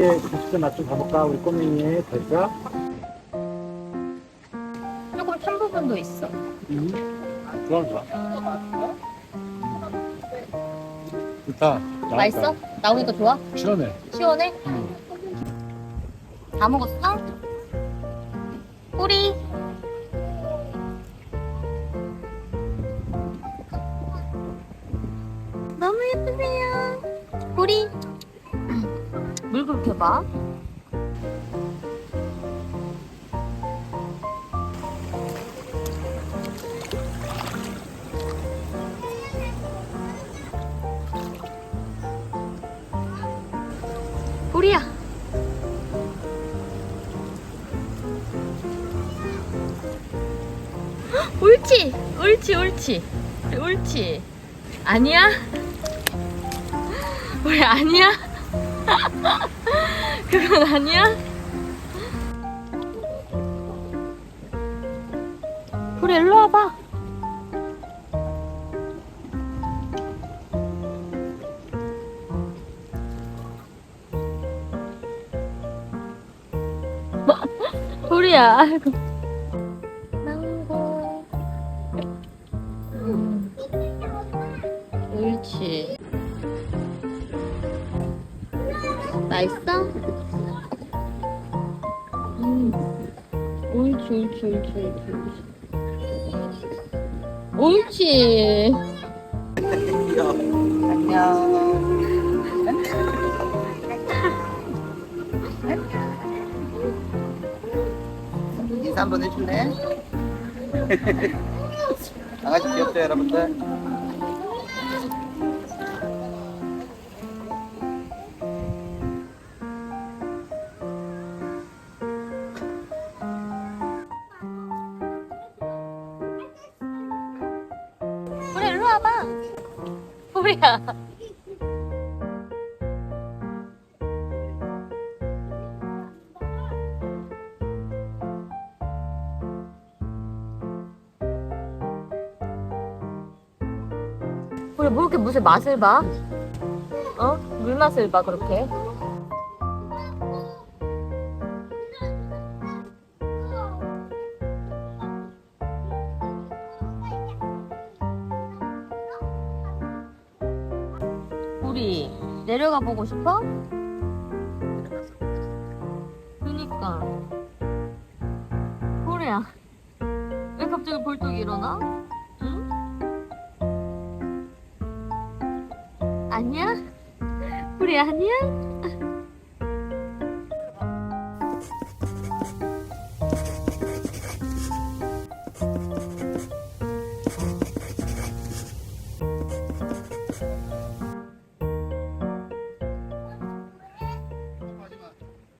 네, 진짜 맛좀 가볼까? 우리 꼬맹이의 될까? 조금 탄 부분도 있어. 음. 좋아, 좋아. 좋다. 나왔다. 맛있어? 나오니까 좋아? 시원해. 시원해? 음. 다 먹었어? 꼬리? 너무 예쁘세요. 꼬리? 물 그렇게 봐. 꼬리야. 옳지, 옳지, 옳지, 옳지. 아니야? 우리 아니야? 그건 아니야? 우리 일로 와봐. 우리야, 아이고. 맛있어? 음. 옳지, 옳지, 옳지, 옳지, 옳지. 옳지. 인사 한번 해줄래? 강아지 귀엽죠 여러분들? 와봐. 우리야. 우리 뭐 이렇게 무슨 맛을 봐? 어? 물 맛을 봐 그렇게? 우리 내려가 보고 싶어? 그니까 우리야 왜 갑자기 벌떡 일어나? 응? 아니야? 우리 아니야?